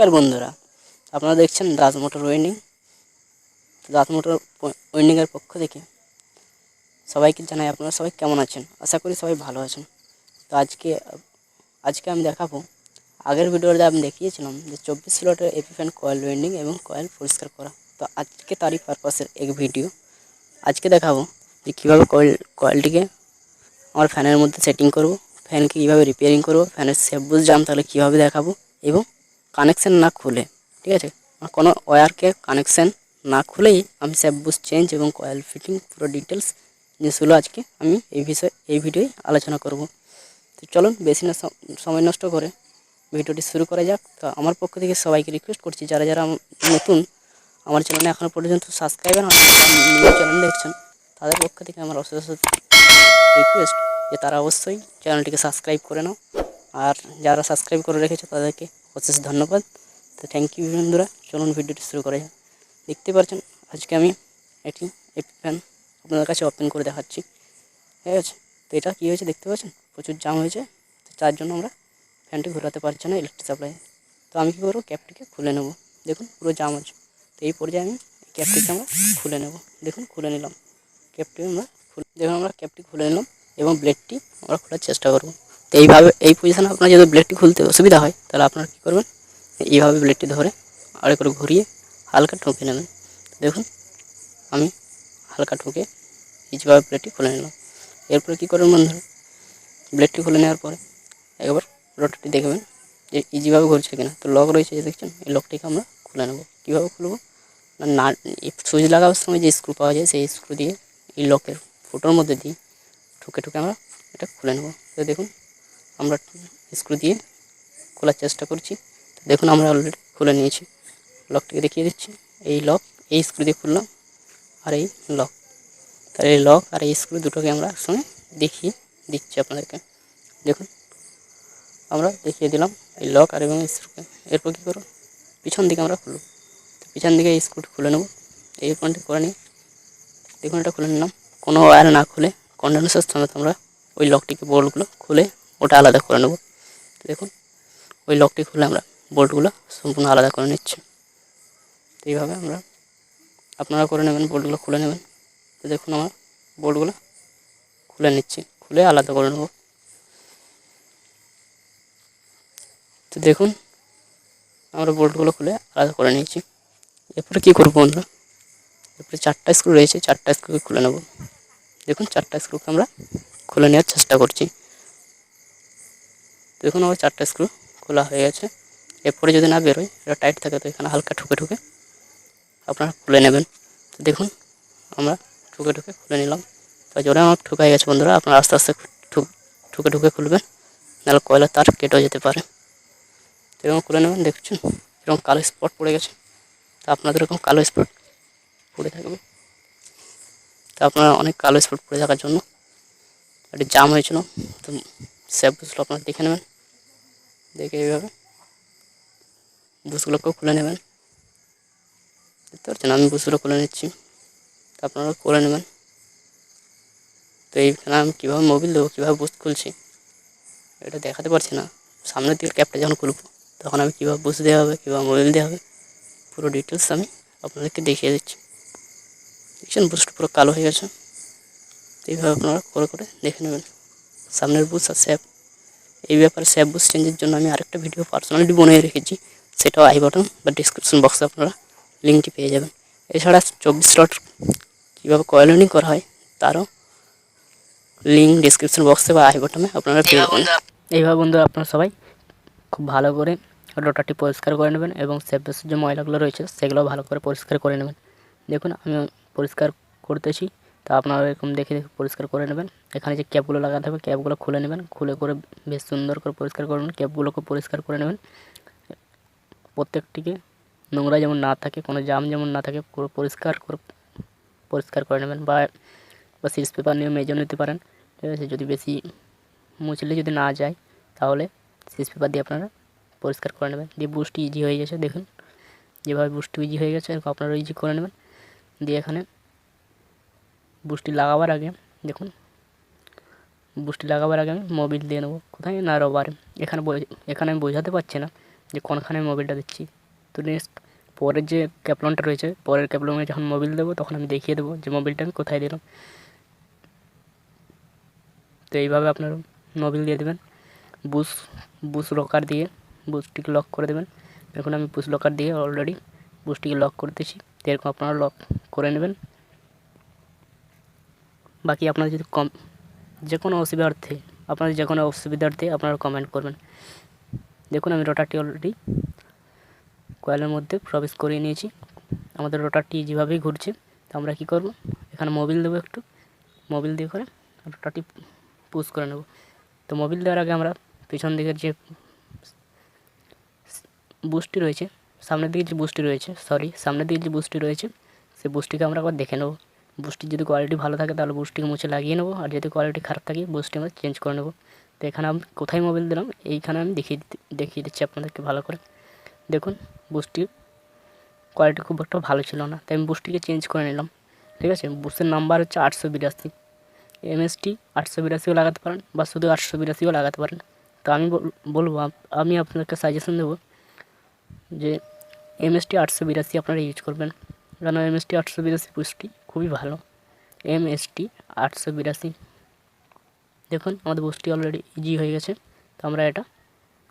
নমস্কার বন্ধুরা, আপনারা দেখছেন Raj motor winding Raj motor ওয়েন্ডিংয়ের পক্ষ থেকে সবাইকে জানাই আপনারা সবাই কেমন আছেন? আশা করি সবাই ভালো আছেন। তো আজকে আজকে আমি দেখাবো, আগের ভিডিওতে আমি দেখিয়েছিলাম যে চব্বিশ স্লটের এপি ফ্যান কয়েল ওয়েন্ডিং এবং কয়েল পরিষ্কার করা। তো আজকে তারই পারপাসের এক ভিডিও। আজকে দেখাবো যে কীভাবে কয়েল, কয়েলটিকে আমার ফ্যানের মধ্যে সেটিং করব, ফ্যানকে কীভাবে রিপেয়ারিং করব, ফ্যানের সেফ বুঝ জাম তাহলে কীভাবে দেখাবো এবং কানেকশান না খুলে, ঠিক আছে? কোনো ওয়্যারকে কানেকশান না খুলেই আমি বুস চেঞ্জ এবং কয়েল ফিটিং পুরো ডিটেলস জিনিসগুলো আজকে আমি এই বিষয়ে, এই ভিডিওয় আলোচনা করব। তো চলুন বেশি না সম- সময় নষ্ট করে ভিডিওটি শুরু করা যাক। তো আমার পক্ষ থেকে সবাইকে রিকোয়েস্ট করছি, যারা যারা নতুন আমার চ্যানেলে এখনও পর্যন্ত সাবস্ক্রাইবার চ্যানেল দেখছেন, তাদের পক্ষ থেকে আমার অশেষ রিকোয়েস্ট যে তারা অবশ্যই চ্যানেলটিকে সাবস্ক্রাইব করে নাও। আর যারা সাবস্ক্রাইব করে রেখেছে তাদেরকে অশেষ ধন্যবাদ। তো থ্যাংক ইউ বন্ধুরা। চলুন ভিডিওটি শুরু করা যাক। দেখতে পাচ্ছেন, আজকে আমি এটি ফ্যান আপনাদের কাছে ওপেন করে দেখাচ্ছি। ঠিক আছে? তো এটা কী হয়েছে দেখতে পাচ্ছেন? প্রচুর জাম হয়েছে। তো তার জন্য আমরা ফ্যানটি ঘোরাতে পারছি না ইলেকট্রিক সাপ্লাই তো আমি কী করব? ক্যাপটিকে খুলে নেব। দেখুন, পুরো জাম আছে তো এই পর্যায়ে আমি ক্যাপটিকে আমরা খুলে নেব। দেখুন, খুলে নিলাম। ক্যাপটি আমরা খুলে দেখুন, আমরা ক্যাপটি খুলে নিলাম এবং ব্লেডটি আমরা খোলার চেষ্টা করব। তো এইভাবে, এই পজিশনে আপনার যদি ব্লেডটি খুলতে অসুবিধা হয়, তাহলে আপনারা কী করবেন? এইভাবে ব্লেডটি ধরে আড়ে করে ঘুরিয়ে হালকা ঠুকে নেবেন। দেখুন, আমি হালকা ঠুকে ইজিভাবে ব্লেডটি খুলে নিলাম। এরপরে কী করবেন বন্ধুরা? ব্লেডটি খুলে নেওয়ার পরে একবার রোটারটি দেখবেন যে ইজিভাবে ঘুরছে কিনা। তো লক রয়েছে যে দেখছেন? এই লকটিকে আমরা খুলে নেব। কীভাবে খুলবো? না সুইচ লাগাবার সময় যে স্ক্রু পাওয়া যায়, সেই স্ক্রু দিয়ে এই লকের ফুটোর মধ্যে দিয়ে ঠুকে ঠুকে আমরা এটা খুলে নেব। তো দেখুন আমরা স্ক্রু দিয়ে খোলার চেষ্টা করছি। তো দেখুন, আমরা অলরেডি খুলে নিয়েছি। লকটিকে দেখিয়ে দিচ্ছি। এই লক এই স্ক্রু দিয়ে খুললাম, আর এই লক তার এই লক আর এই স্ক্রু দুটোকে আমরা একসঙ্গে দেখিয়ে দিচ্ছি আপনাদেরকে। দেখুন, আমরা দেখিয়ে দিলাম এই লক আর এবং স্ক্রুকে এরপর কী করব? পিছন দিকে আমরা খুলব। তো পিছন দিকে এই স্ক্রুটি খুলে নেব। এই পয়েন্টটি করে নিই। দেখুন, এটা খুলে নিলাম। কোনো ওয়্যার না খুলে কন্ডেন্সার সমেত আমরা ওই লকটিকে বোল্টগুলো খুলে ওটা আলাদা করে নেব। দেখুন, ওই লকটি খুলে আমরা বোল্টগুলো সম্পূর্ণ আলাদা করে নিচ্ছি। তো এইভাবে আমরা আপনারা করে নেবেন বোল্টগুলো খুলে নেবেন। তো দেখুন আমার বোল্টগুলো খুলে নিচ্ছি, খুলে আলাদা করে নেব। তো দেখুন, আমরা বোল্টগুলো খুলে আলাদা করে নিয়েছি। এরপরে কী করব আমরা এরপরে চারটা স্ক্রু রয়েছে, চারটা স্ক্রুকে খুলে নেব। দেখুন, চারটা স্ক্রুকে আমরা খুলে নেওয়ার চেষ্টা করছি। দেখুন আমার চারটা স্ক্রু খোলা হয়ে গেছে। এরপরে যদি না বেরোয়, এটা টাইট থাকে, তো এখানে হালকা ঠুকে ঠুকে আপনারা খুলে নেবেন। তো দেখুন, আমরা ঠুকে ঠুকে খুলে নিলাম। তো জোরে আমার ঠুকে গেছে বন্ধুরা, আপনারা আস্তে আস্তে ঠুক ঠুকে খুলবেন। নাহলে কয়লার তার কেটেও যেতে পারে। তো এরকম খুলে নেবেন, দেখছেন? এরকম কালো স্পট পড়ে গেছে। তো আপনাদের এরকম কালো স্পট পড়ে থাকবে। তো আপনারা অনেক কালো স্পট পড়ে থাকার জন্য। একটি জাম হয়েছিল। তো স্যাপ বুসগুলো আপনারা দেখে নেবেন। দেখে এইভাবে। বুসগুলোকেও খুলে নেবেন। দেখতে পাচ্ছেন, আমি বুসগুলো খুলে নিচ্ছি। তো আপনারা করে নেবেন। তো এইখানে আমি কীভাবে মোবিল দেবো, কীভাবে বুস খুলছি, এটা দেখাতে পারছি না। সামনের দিকে ক্যাপটা যখন খুলবো, তখন আমি কীভাবে বুস দেওয়া হবে, কীভাবে মোবিল দেওয়া হবে, পুরো ডিটেলস আমি আপনাদেরকে দেখিয়ে দিচ্ছি। দেখছেন, বুসটা পুরো কালো হয়ে গেছে। তো এইভাবে আপনারা করে করে দেখে নেবেন। সামনের বুস আর স্যাপ এই ব্যাপারে স্যাপ বুস চেঞ্জের জন্য আমি আরেকটা ভিডিও পার্সোনালি বানিয়ে রেখেছি। সেটাও আই বাটন বা ডিসক্রিপশন বক্সে আপনারা লিঙ্কটি পেয়ে যাবেন। এছাড়া চব্বিশ স্লট কীভাবে কয়েলিং করা হয়, তারও লিঙ্ক ডিসক্রিপশন বক্সে বা আই বাটনে আপনারা পেয়ে যাবেন। এইভাবে বন্ধুরা আপনারা সবাই খুব ভালো করে রোটারটি পরিষ্কার করে নেবেন এবং সেপেসের যে ময়লাগুলো রয়েছে, সেগুলো ভালো করে পরিষ্কার করে নেবেন। দেখুন আমি পরিষ্কার করতেছি। তা আপনারা এরকম দেখে দেখে পরিষ্কার করে নেবেন। এখানে যে ক্যাপগুলো লাগাতে হবে ক্যাপগুলো খুলে নেবেন। খুলে করে বেশ সুন্দর করে পরিষ্কার করে নেবেন। ক্যাপগুলোকে পরিষ্কার করে নেবেন। প্রত্যেকটিকে নোংরা যেমন না থাকে, কোনো জাম যেমন না থাকে, পুরো পরিষ্কার করে পরিষ্কার করে নেবেন বা বা পেপার নিয়ে মেজে নিতে পারেন। ঠিক আছে? যদি বেশি মুছলে যদি না যায়, তাহলে সিরিজ পেপার দিয়ে আপনারা পরিষ্কার করে নেবেন। দিয়ে বুস্টি ইজি হয়ে গেছে, দেখুন। যেভাবে বুস্টি ইজি হয়ে গেছে আপনারা ইজি করে নেবেন। দিয়ে এখানে বুস্টি লাগাবার আগে, দেখুন বুস্টি লাগাবার আগে আমি মোবিল দিয়ে নেব। কোথায়? না, রবারে। এখানে এখানে আমি বোঝাতে পারছি না যে কোনখানে মোবিলটা দিচ্ছি। তো নেক্সট পরের যে ক্যাপলনটা রয়েছে, পরের ক্যাপলনে যখন মোবিল দেবো, তখন আমি দেখিয়ে দেবো যে মোবিলটা আমি কোথায় দিলাম। তো এইভাবে আপনারা মোবিল দিয়ে দেবেন। বুশ বুশ লকার দিয়ে বুশটিকে লক করে দেবেন। এখন আমি বুশ লকার দিয়ে অলরেডি বুশটিকে লক করতেছি তো এরকম আপনারা লক করে নেবেন। বাকি আপনারা যদি কম যে কোনো অসুবিধার্থে আপনাদের যে কোনো অসুবিধার্থে আপনারা কমেন্ট করবেন। দেখুন, আমি রোটারটি অলরেডি কয়েলের মধ্যে প্রবেশ করিয়ে নিয়েছি। আমাদের রোটারটি যেভাবেই ঘুরছে, তো আমরা কী করব? এখানে মোবিল দেবো একটু। মোবিল দিয়ে করে রোটারটি পুশ করে নেব। তো মোবিল দেওয়ার আগে আমরা পিছন দিকের যে বুস্টটি রয়েছে, সামনের দিকে যে বুস্টটি রয়েছে সরি সামনের দিকে যে বুস্টটি রয়েছে সে বুস্টটিকে আমরা একবার দেখে নেব। বুস্টির যদি কোয়ালিটি ভালো থাকে তাহলে বুস্টটিকে মুছে লাগিয়ে নেব। আর যদি কোয়ালিটি খারাপ থাকে বুস্টটি আমরা চেঞ্জ করে নেব। তো এখানে আমি কোথায় মোবিল দিলাম? এইখানে আমি দেখিয়ে দেখিয়ে দিচ্ছি আপনাদেরকে ভালো করে। দেখুন বুস্টির কোয়ালিটি খুব একটা ভালো ছিল না। তাই আমি বুস্টটিকে চেঞ্জ করে নিলাম। ঠিক আছে? বুস্টের নাম্বার হচ্ছে আটশো বিরাশি। এমএসটি আটশো বিরাশিও লাগাতে পারেন বা শুধু আটশো বিরাশিও লাগাতে পারেন। তো আমি বল- বলব আমি আপনাকে সাজেশন দেবো যে এমএসটি আটশো বিরাশি আপনারা ইউজ করবেন। কেন এমএসটি আটশো বিরাশি পুষ্টি খুবই ভালো। এম এমএসটি আটশো বিরাশি। দেখুন, আমাদের বুস্টটি অলরেডি ইজি হয়ে গেছে। তো আমরা এটা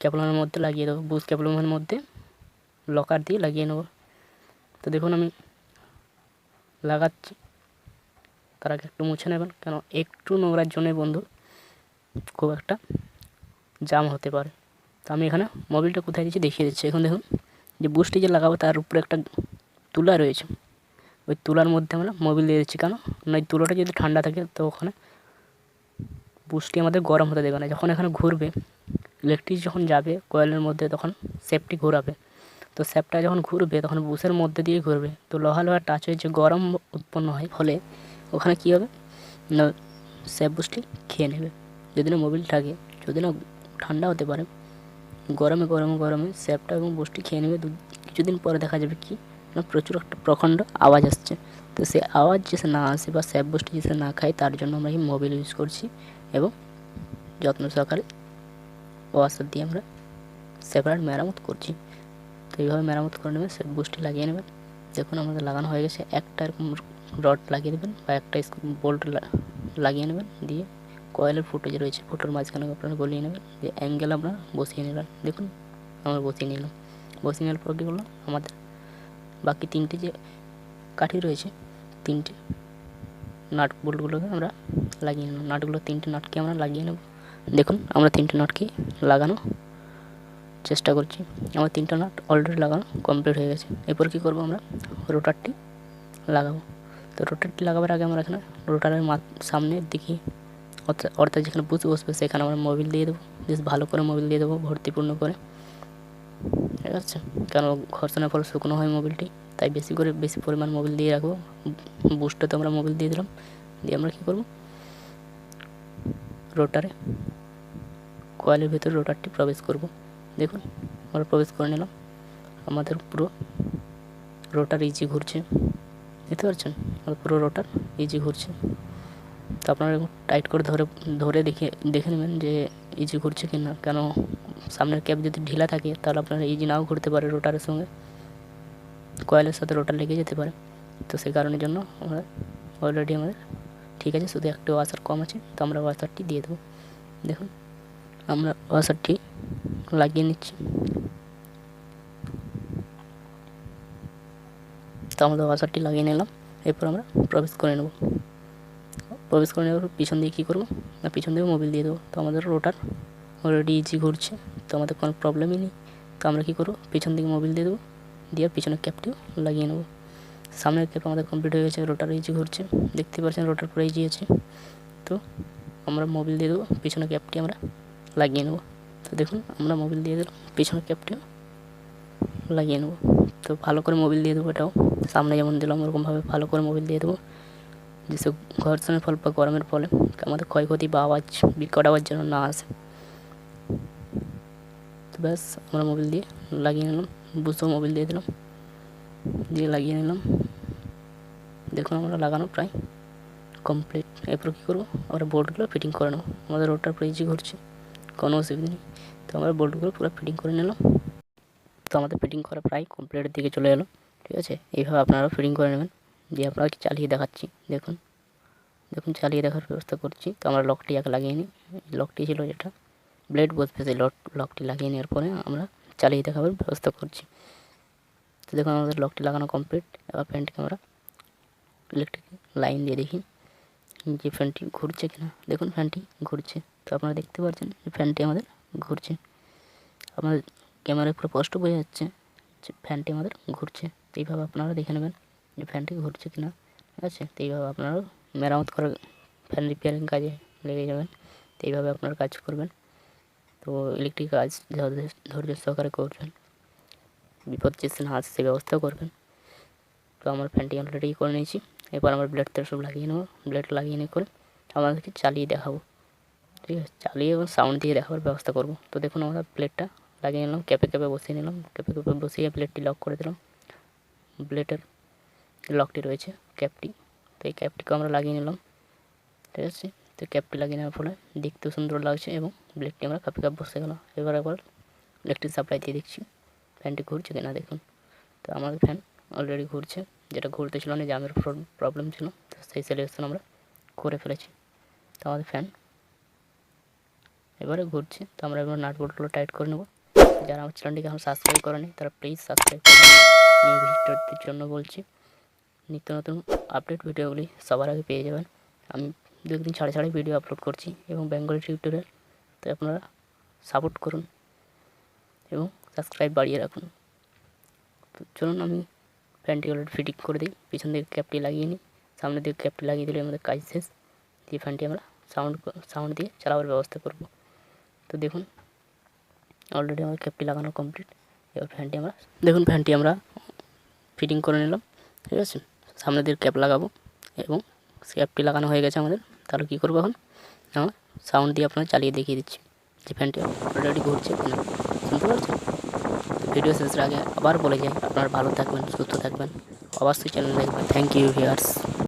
ক্যাপলনের মধ্যে লাগিয়ে দেবো। বুস্ট ক্যাপলনের মধ্যে লকার দিয়ে লাগিয়ে নেব। তো দেখুন, আমি লাগাচ্ছি। তার আগে একটু মুছে নেবেন, কেন একটু নোংরার জন্য বন্ধু খুব একটা জাম হতে পারে। তো আমি এখানে মোবিলটা কোথায় দিচ্ছি দেখিয়ে দিচ্ছি। এখন দেখুন, যে বুস্টটি যে লাগাবো, তার উপরে একটা তুলা রয়েছে। ওই তুলার মধ্যে আমরা মোবিল দিয়ে দিচ্ছি কেন? না ওই তুলোটা যদি ঠান্ডা থাকে, তো ওখানে বুস্টটি আমাদের গরম হতে দেবে না। যখন এখানে ঘুরবে ইলেকট্রিক যখন যাবে কয়েলের মধ্যে, তখন সেফটি ঘোরাবে। তো স্যাপটা যখন ঘুরবে, তখন বুসের মধ্যে দিয়ে ঘুরবে। তো লোহা লোহা টাচ হয়ে যে গরম উৎপন্ন হয়, ফলে ওখানে কী হবে? না স্যাপ বুসটি খেয়ে নেবে। যদি না মোবিল থাকে, যদি না ঠান্ডা হতে পারে, গরমে গরমে গরমে স্যাপটা এবং বুসটি খেয়ে নেবে। কিছুদিন পরে দেখা যাবে কি প্রচুর একটা প্রখণ্ড আওয়াজ আসছে। তো সে আওয়াজ যেসে না আসে বা স্যাপ বুসটি যেসে না খায়, তার জন্য আমরা এই মোবিল ইউজ করছি এবং যত্ন সহকারে ওয়াশার দিয়ে আমরা সেপারেট মেরামত করছি। তো এইভাবে মেরামত করে নেবেন সে বুস্টটি লাগিয়ে নেবেন। দেখুন আমাদের লাগানো হয়ে গেছে, একটা এরকম রড লাগিয়ে দেবেন বা একটা বোল্ট লাগিয়ে নেবেন, দিয়ে কয়েলের ফুটো যে রয়েছে ফুটোর মাঝখানে আপনারা গলিয়ে নেবেন, যে অ্যাঙ্গেল আমরা বসিয়ে নিলেন দেখুন, আমরা বসিয়ে নিলাম। বসিয়ে নেওয়ার পর কী করলাম আমাদের বাকি তিনটে যে কাঠি রয়েছে, তিনটে নাট বোল্টগুলোকে আমরা লাগিয়ে নেব। নাটগুলো, তিনটে নাটকে আমরা লাগিয়ে নেব। দেখুন, আমরা তিনটে নাটকে লাগানো চেষ্টা করছি। আমার তিনটা নাট অলরেডি লাগানো কমপ্লিট হয়ে গেছে। এরপর কী করব আমরা? রোটারটি লাগাবো। তো রোটারটি লাগাবার আগে আমরা এখানে রোটারের মা সামনের দিকে, অর্থাৎ যেখানে বুঝ বসবে, সেখানে আমরা মোবিল দিয়ে দেবো। বেশ ভালো করে মোবিল দিয়ে দেবো, ভর্তিপূর্ণ করে। ঠিক আছে কেন ঘর্ষণের ফলে শুকনো হয় মোবিলটি। তাই বেশি করে, বেশি পরিমাণ মোবিল দিয়ে রাখব। বুস্টটাতে আমরা মোবিল দিয়ে দিলাম। দিয়ে আমরা কী করব? রোটারে, কয়েলের ভেতরে রোটারটি প্রবেশ করব। দেখুন, আমরা প্রবেশ করে নিলাম। আমাদের পুরো রোটার ইজি ঘুরছে। দেখতে পাচ্ছেন? আমাদের পুরো রোটার ইজি ঘুরছে। তো আপনারা টাইট করে ধরে ধরে দেখে দেখে নেবেন যে ইজি ঘুরছে কি না কেন সামনের ক্যাপ যদি ঢিলা থাকে, তাহলে আপনারা ইজি নাও ঘুরতে পারে রোটারের সঙ্গে। কয়েলের সাথে রোটার লেগে যেতে পারে। তো সেই কারণের জন্য আমরা অলরেডি আমাদের ঠিক আছে, শুধু একটা ওয়াশার কম আছে, তো আমরা ওয়াশারটি দিয়ে দেবো। দেখুন, আমরা ওয়াশারটি লাগিয়ে নিচ্ছি। তো আমাদের ওয়াশারটি লাগিয়ে নিলাম, এরপর আমরা প্রবেশ করে নেব। প্রবেশ করে নেওয়ার পিছন দিয়ে কী করব? না, পিছন দিয়ে মোবিল দিয়ে দেবো। তো আমাদের রোটার অলরেডি ইজি ঘুরছে, তো আমাদের কোনো প্রবলেমই নেই। তো আমরা কী করব? পিছন দিকে মোবিল দিয়ে দেবো, দিয়ে পিছনের ক্যাপটিও লাগিয়ে নেব। সামনের ক্যাপ আমাদের কমপ্লিট হয়ে গেছে রোটার ইজি ঘুরছে। দেখতে পাচ্ছেন রোটার পুরো ইজি আছে। তো আমরা মোবিল দিয়ে দেবো পিছনে ক্যাপটি আমরা লাগিয়ে নেব। তো দেখুন, আমরা মোবিল দিয়ে দিলাম, পিছনের ক্যাপটিও লাগিয়ে নেব। তো ভালো করে মোবিল দিয়ে দেবো এটাও। সামনে যেমন দিলাম, ওরকমভাবে ভালো করে মোবিল দিয়ে দেবো। যেসব ঘর্ষণের ফল বা গরমের ফলে আমাদের ক্ষয়ক্ষতি বা আওয়াজ, বিকট আওয়াজ যেন না আসে। ব্যাস, আমরা মোবিল দিয়ে লাগিয়ে নিলাম। বুঝতেও মোবিল দিয়ে দিলাম। দিয়ে লাগিয়ে নিলাম। দেখুন আমরা লাগানো প্রায় কমপ্লিট এরপর কী করব? আমরা বোর্ডগুলো ফিটিং করে নেব। আমাদের রোডটা পুরো ইজি ঘুরছে, কোনো অসুবিধা নেই। তো আমরা বোল্টগুলো পুরো ফিটিং করে নিলাম। তো আমাদের ফিটিং করা প্রায় কমপ্লিটের দিকে চলে এলো, ঠিক আছে? এইভাবে আপনারাও ফিটিং করে নেবেন। দিয়ে আপনারা চালিয়ে দেখাচ্ছি? দেখুন। দেখুন, চালিয়ে দেখার ব্যবস্থা করছি। তো আমরা লকটি আগে লাগিয়ে নিই। লকটি ছিল যেটা। ব্লেড বসবে লক লকটি লাগিয়ে নেওয়ার পরে আমরা চালিয়ে দেখাবার ব্যবস্থা করছি। তো দেখুন আমাদের লকটি লাগানো কমপ্লিট এবার ফ্যানটিকে আমরা ইলেকট্রিক লাইন দিয়ে দেখি যে ফ্যানটি ঘুরছে কিনা। দেখুন ফ্যানটি ঘুরছে। তো আপনারা দেখতে পাচ্ছেন যে ফ্যানটি আমাদের ঘুরছে। আপনার ক্যামেরায় পুরো স্পষ্ট বোঝা যাচ্ছে যে ফ্যানটি আমাদের ঘুরছে। এইভাবে আপনারা দেখে নেবেন যে ফ্যানটি ঘুরছে কিনা। ঠিক আছে? তো এইভাবে আপনারাও মেরামত করে ফ্যান রিপেয়ারিং কাজে লেগে যাবেন। তো এইভাবে আপনারা কাজ করবেন। তো ইলেকট্রিক কাজ ধৈর্য- সহকারে করবেন। বিপদ যাতে না আসে সেই ব্যবস্থাও করবেন। তো আমার ফ্যানটি অলরেডি করে নিয়েছি। এরপর আমার ব্লেড তেল সব লাগিয়ে নেব। ব্লেড লাগিয়ে নিয়ে করে আমাদেরকে চালিয়ে দেখাবো। ঠিক আছে? চালিয়ে এবং সাউন্ড দিয়ে দেখাবার ব্যবস্থা করব। তো দেখুন আমরা প্লেটটা লাগিয়ে নিলাম ক্যাপে ক্যাপে বসিয়ে নিলাম। ক্যাপে ক্যাপে বসিয়ে প্লেটটি লক করে দিলাম। প্লেটের লকটি রয়েছে ক্যাপটি তো এই ক্যাপটিকে আমরা লাগিয়ে নিলাম। ঠিক আছে? তো ক্যাপটি লাগিয়ে নেওয়ার ফলে দেখতেও সুন্দর লাগছে এবং ব্লেডটি আমরা কাপে কাপ বসে গেল এবার একবার ইলেকট্রিক সাপ্লাই দিয়ে দেখছি। ফ্যানটি ঘুরছে কিনা দেখুন। তো আমাদের ফ্যান অলরেডি ঘুরছে। যেটা ঘুরতে ছিল না জামের প্রবলেম ছিল। তো সেই সলিউশন আমরা করে ফেলেছি। তো আমাদের ফ্যান এবারে ঘুরছে। তো আমরা এবার নাট বোল্টগুলো টাইট করে নেব। যারা আমার চ্যানেলটিকে এখন সাবস্ক্রাইব করেনি, তারা প্লিজ সাবস্ক্রাইব করুন নিউ ভিডিওটির জন্য বলছি। নিত্য নতুন আপডেট ভিডিওগুলি সবার আগে পেয়ে যাবেন। আমি দু একদিন ছাড়া ছাড়াই ভিডিও আপলোড করছি এবং বেঙ্গলি টিউটোরিয়াল তো আপনারা সাপোর্ট করুন এবং সাবস্ক্রাইব বাড়িয়ে রাখুন। তো চলুন আমি ফ্যানটি অলরেডি ফিটিং করে দিই। পিছন দিকে ক্যাপটি লাগিয়ে নিই। সামনের দিকে ক্যাপটি লাগিয়ে দিলে আমাদের কাজ শেষ। দিয়ে ফ্যানটি আমরা সাউন্ড সাউন্ড দিয়ে চালাবার ব্যবস্থা করব। তো দেখুন অলরেডি আমার ক্যাপটি লাগানো কমপ্লিট এবার ফ্যানটি আমরা, দেখুন ফ্যানটি আমরা ফিটিং করে নিলাম। ঠিক আছে? সামনের দিকে ক্যাপ লাগাবো এবং ক্যাপটি লাগানো হয়ে গেছে আমাদের। তাহলে কী করব এখন? আমার সাউন্ড দিয়ে আপনার চালিয়ে দেখিয়ে দিচ্ছি। যে ফ্যানটি অলরেডি ঘুরছে কিনা শুনতে পাচ্ছেন? ভিডিও শেষের আগে আবার বলে যাই, আপনারা ভালো থাকবেন, সুস্থ থাকবেন। অবশ্যই চ্যানেল দেখবেন। Thank you viewers